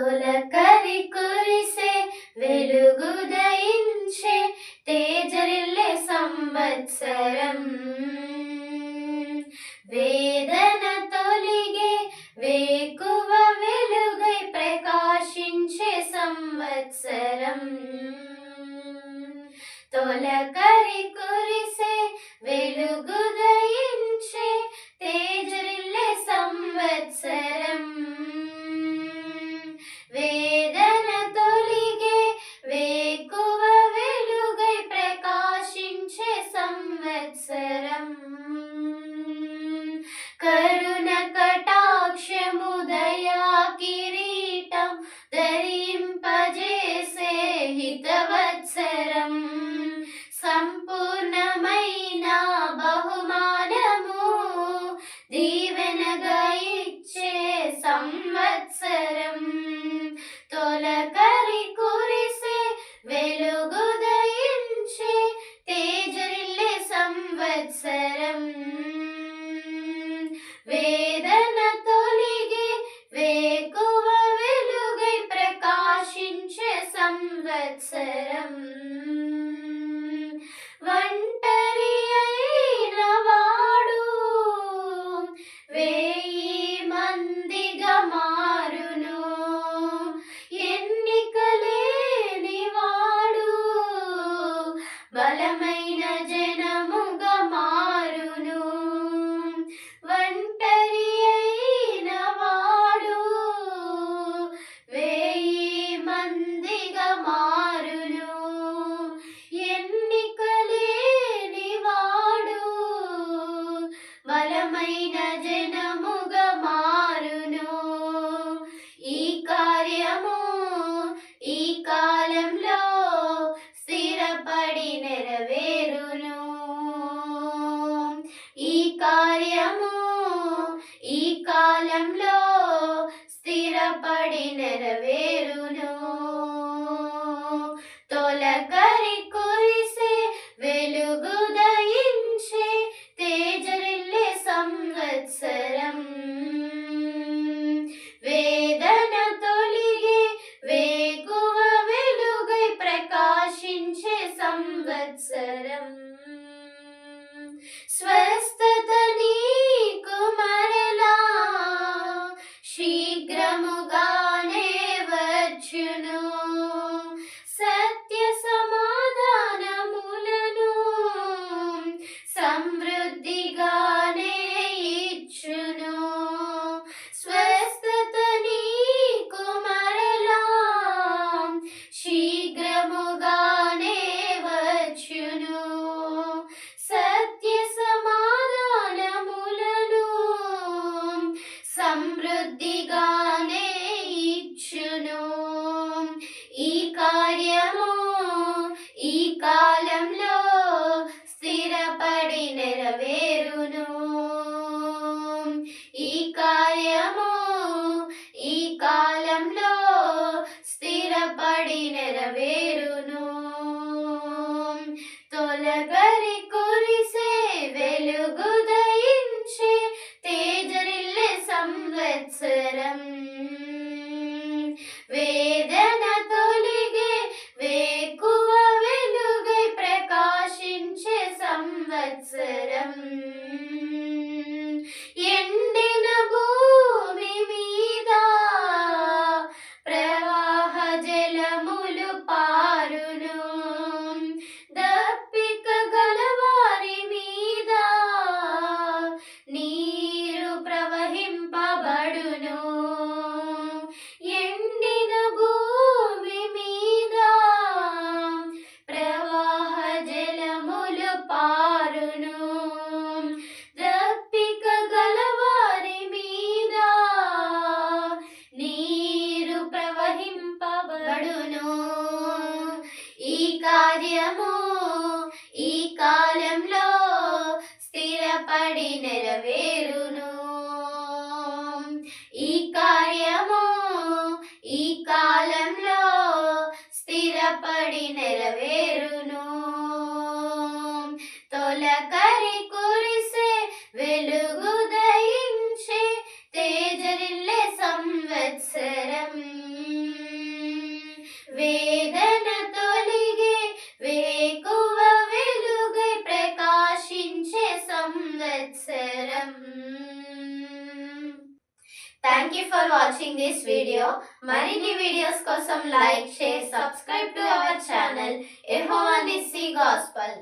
తొలకరి కురిసే వెలుగుదయించే తేజరిల్లే సంవత్సరం. వేదన తొలిగే వేకువ వెలుగై ప్రకాశించే సంవత్సరం. తొలకరి వేదన తొలిగే వేకువ వెలుగై ప్రకాశించే సంవత్సరం. కరు వేదన తొలిగే వేకువ వెలుగై ప్రకాశించే సంవత్సరం. ఒంటరి అయిన వాడు వేయి మందిగా మారును. ఎన్నికలేని వాడు నెరవేరును తొలగరి కురిసే వెలుగుదయించే తేజరిల్ల సంవత్సరం. వేదన తొలిగే వేకువ వెలుగై ప్రకాశించే సంవత్సరం. నెరవేరును ఈ కార్యము ఈ కాలంలో స్థిరపడి నెరవేరును. తొలకరి కురిసే వెలుగు దయించే తేజరిల్లే సంవత్సరం. వే తొలిగే వేకువ వెలుగై ప్రకాశించే సంవత్సరం thank you for watching this video మరిన్ని వీడియోస్ కోసం like share subscribe to our channel అని సింగ్ గాస్పల్